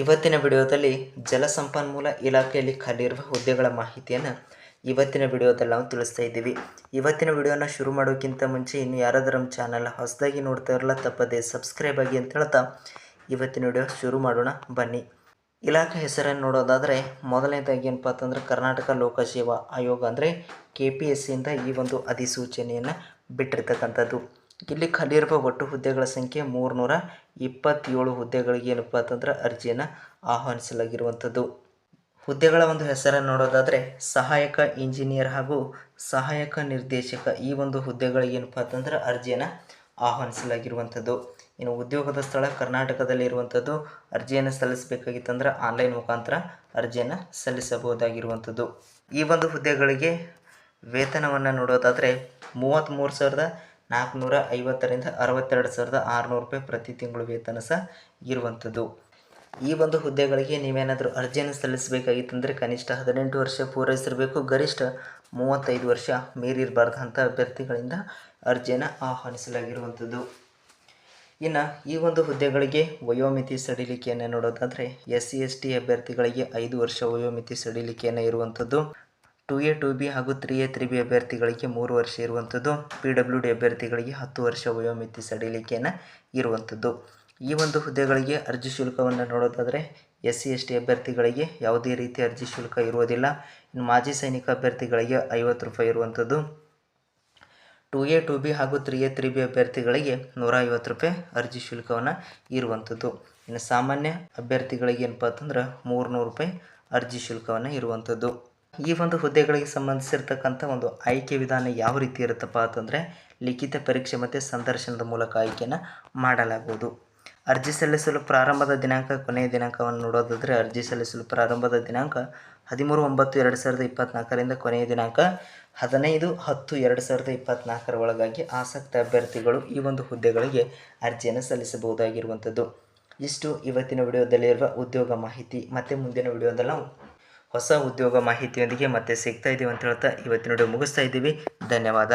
ಇವತ್ತಿನ ವಿಡಿಯೋದಲ್ಲಿ ಜಲಸಂಪನ್ಮೂಲ ಇಲಾಖೆಯಲ್ಲಿ ಖಾಲಿಯಿರುವ ಹುದ್ದೆಗಳ ಮಾಹಿತಿಯನ್ನು ಇವತ್ತಿನ ವಿಡಿಯೋದಲ್ಲಿ ನಾವು ತಿಳಿಸ್ತಾ ಇದ್ದೀವಿ. ಇವತ್ತಿನ ವಿಡಿಯೋನ ಶುರು ಮಾಡೋಕ್ಕಿಂತ ಮುಂಚೆ ಇನ್ನು ಯಾರಾದರೂ ನಮ್ಮ ಚಾನಲ್ ಹೊಸದಾಗಿ ನೋಡ್ತಾ ಇರಲ್ಲ, ತಪ್ಪದೆ ಸಬ್ಸ್ಕ್ರೈಬ್ ಆಗಿ ಅಂತ ಹೇಳ್ತಾ ಇವತ್ತಿನ ವಿಡಿಯೋ ಶುರು ಮಾಡೋಣ, ಬನ್ನಿ. ಇಲಾಖೆ ಹೆಸರನ್ನು ನೋಡೋದಾದರೆ ಮೊದಲನೇದಾಗಿ ಏನಪ್ಪ ಅಂತಂದರೆ ಕರ್ನಾಟಕ ಲೋಕಸೇವಾ ಆಯೋಗ ಅಂದರೆ ಕೆ ಪಿ ಎಸ್ ಸಿಯಿಂದ ಈ ಒಂದು ಅಧಿಸೂಚನೆಯನ್ನು ಬಿಟ್ಟಿರ್ತಕ್ಕಂಥದ್ದು. ಇಲ್ಲಿ ಖಾಲಿಯಿರುವ ಒಟ್ಟು ಹುದ್ದೆಗಳ ಸಂಖ್ಯೆ ಮೂರುನೂರ ಇಪ್ಪತ್ತೇಳು ಹುದ್ದೆಗಳಿಗೆ ಏನಪ್ಪ ಅಂತಂದ್ರೆ ಅರ್ಜಿಯನ್ನು ಆಹ್ವಾನಿಸಲಾಗಿರುವಂಥದ್ದು. ಹುದ್ದೆಗಳ ಒಂದು ಹೆಸರನ್ನು ನೋಡೋದಾದರೆ ಸಹಾಯಕ ಇಂಜಿನಿಯರ್ ಹಾಗೂ ಸಹಾಯಕ ನಿರ್ದೇಶಕ ಈ ಒಂದು ಹುದ್ದೆಗಳಿಗೆ ಏನಪ್ಪ ಅಂತಂದ್ರೆ ಅರ್ಜಿಯನ್ನು ಆಹ್ವಾನಿಸಲಾಗಿರುವಂಥದ್ದು. ಇನ್ನು ಉದ್ಯೋಗದ ಸ್ಥಳ ಕರ್ನಾಟಕದಲ್ಲಿ ಇರುವಂಥದ್ದು, ಅರ್ಜಿಯನ್ನು ಸಲ್ಲಿಸಬೇಕಾಗಿತ್ತಂದ್ರೆ ಆನ್ಲೈನ್ ಮುಖಾಂತರ ಅರ್ಜಿಯನ್ನು ಸಲ್ಲಿಸಬಹುದಾಗಿರುವಂಥದ್ದು. ಈ ಒಂದು ಹುದ್ದೆಗಳಿಗೆ ವೇತನವನ್ನು ನೋಡೋದಾದರೆ ಮೂವತ್ತ್ಮೂರು ಸಾವಿರದ ನಾಲ್ಕುನೂರ ಐವತ್ತರಿಂದ ಅರವತ್ತೆರಡು ಸಾವಿರದ ಆರುನೂರು ರೂಪಾಯಿ ಪ್ರತಿ ತಿಂಗಳು ವೇತನ ಸಹ ಇರುವಂಥದ್ದು. ಈ ಒಂದು ಹುದ್ದೆಗಳಿಗೆ ನೀವೇನಾದರೂ ಅರ್ಜಿಯನ್ನು ಸಲ್ಲಿಸಬೇಕಾಗಿತ್ತಂದರೆ ಕನಿಷ್ಠ ಹದಿನೆಂಟು ವರ್ಷ ಪೂರೈಸಿರಬೇಕು, ಗರಿಷ್ಠ ಮೂವತ್ತೈದು ವರ್ಷ ಮೀರಿರಬಾರ್ದಂಥ ಅಭ್ಯರ್ಥಿಗಳಿಂದ ಅರ್ಜಿಯನ್ನು ಆಹ್ವಾನಿಸಲಾಗಿರುವಂಥದ್ದು. ಇನ್ನು ಈ ಒಂದು ಹುದ್ದೆಗಳಿಗೆ ವಯೋಮಿತಿ ಸಡಿಲಿಕೆಯನ್ನು ನೋಡೋದಾದರೆ ಎಸ್ ಸಿ ಎಸ್ ಟಿ ಅಭ್ಯರ್ಥಿಗಳಿಗೆ ಐದು ವರ್ಷ ವಯೋಮಿತಿ ಸಡಿಲಿಕೆಯನ್ನು ಇರುವಂಥದ್ದು. ಟು ಎ ಟು ಬಿ ಹಾಗೂ ತ್ರೀ ಎ ತ್ರೀ ಬಿ ಅಭ್ಯರ್ಥಿಗಳಿಗೆ ಮೂರು ವರ್ಷ ಇರುವಂಥದ್ದು, ಪಿ ಡಬ್ಲ್ಯೂ ಡಿ ಅಭ್ಯರ್ಥಿಗಳಿಗೆ ಹತ್ತು ವರ್ಷ ವಯೋಮಿತಿ ಸಡಿಲಿಕೆಯನ್ನು ಇರುವಂಥದ್ದು. ಈ ಒಂದು ಹುದ್ದೆಗಳಿಗೆ ಅರ್ಜಿ ಶುಲ್ಕವನ್ನು ನೋಡೋದಾದರೆ ಎಸ್ ಸಿ ಎಸ್ ಟಿ ಅಭ್ಯರ್ಥಿಗಳಿಗೆ ಯಾವುದೇ ರೀತಿ ಅರ್ಜಿ ಶುಲ್ಕ ಇರುವುದಿಲ್ಲ. ಇನ್ನು ಮಾಜಿ ಸೈನಿಕ ಅಭ್ಯರ್ಥಿಗಳಿಗೆ ಐವತ್ತು ರೂಪಾಯಿ ಇರುವಂಥದ್ದು. ಟು ಎ ಟು ಬಿ ಹಾಗೂ ತ್ರೀ ಎ ತ್ರೀ ಬಿ ಅಭ್ಯರ್ಥಿಗಳಿಗೆ ನೂರ ಐವತ್ತು ರೂಪಾಯಿ ಅರ್ಜಿ ಶುಲ್ಕವನ್ನು ಇರುವಂಥದ್ದು. ಇನ್ನು ಸಾಮಾನ್ಯ ಅಭ್ಯರ್ಥಿಗಳಿಗೆ ಏನಪ್ಪ ಅಂತಂದ್ರೆ ಮೂರುನೂರು ರೂಪಾಯಿ ಅರ್ಜಿ ಶುಲ್ಕವನ್ನು ಇರುವಂಥದ್ದು. ಈ ಒಂದು ಹುದ್ದೆಗಳಿಗೆ ಸಂಬಂಧಿಸಿರ್ತಕ್ಕಂಥ ಒಂದು ಆಯ್ಕೆ ವಿಧಾನ ಯಾವ ರೀತಿ ಇರುತ್ತಪ್ಪ ಅಂತಂದರೆ ಲಿಖಿತ ಪರೀಕ್ಷೆ ಮತ್ತು ಸಂದರ್ಶನದ ಮೂಲಕ ಆಯ್ಕೆಯನ್ನು ಮಾಡಲಾಗುವುದು. ಅರ್ಜಿ ಸಲ್ಲಿಸಲು ಪ್ರಾರಂಭದ ದಿನಾಂಕ, ಕೊನೆಯ ದಿನಾಂಕವನ್ನು ನೋಡೋದಾದರೆ ಅರ್ಜಿ ಸಲ್ಲಿಸಲು ಪ್ರಾರಂಭದ ದಿನಾಂಕ ಹದಿಮೂರು ಒಂಬತ್ತು, ಎರಡು ಸಾವಿರದ ಇಪ್ಪತ್ತ್ನಾಲ್ಕರಿಂದ ಕೊನೆಯ ದಿನಾಂಕ ಹದಿನೈದು ಹತ್ತು, ಎರಡು ಸಾವಿರದ ಇಪ್ಪತ್ತ್ನಾಲ್ಕರ ಒಳಗಾಗಿ ಆಸಕ್ತ ಅಭ್ಯರ್ಥಿಗಳು ಈ ಒಂದು ಹುದ್ದೆಗಳಿಗೆ ಅರ್ಜಿಯನ್ನು ಸಲ್ಲಿಸಬಹುದಾಗಿರುವಂಥದ್ದು. ಇಷ್ಟು ಇವತ್ತಿನ ವಿಡಿಯೋದಲ್ಲಿರುವ ಉದ್ಯೋಗ ಮಾಹಿತಿ. ಮತ್ತು ಮುಂದಿನ ವಿಡಿಯೋದಲ್ಲಿ ನಾವು ಹೊಸ ಉದ್ಯೋಗ ಮಾಹಿತಿಯೊಂದಿಗೆ ಮತ್ತೆ ಸಿಗ್ತಾ ಇದ್ದೀವಿ ಅಂತ ಹೇಳ್ತಾ ಇವತ್ತಿನ ವಿಡಿಯೋ ಮುಗಿಸ್ತಾ ಇದ್ದೀವಿ. ಧನ್ಯವಾದ.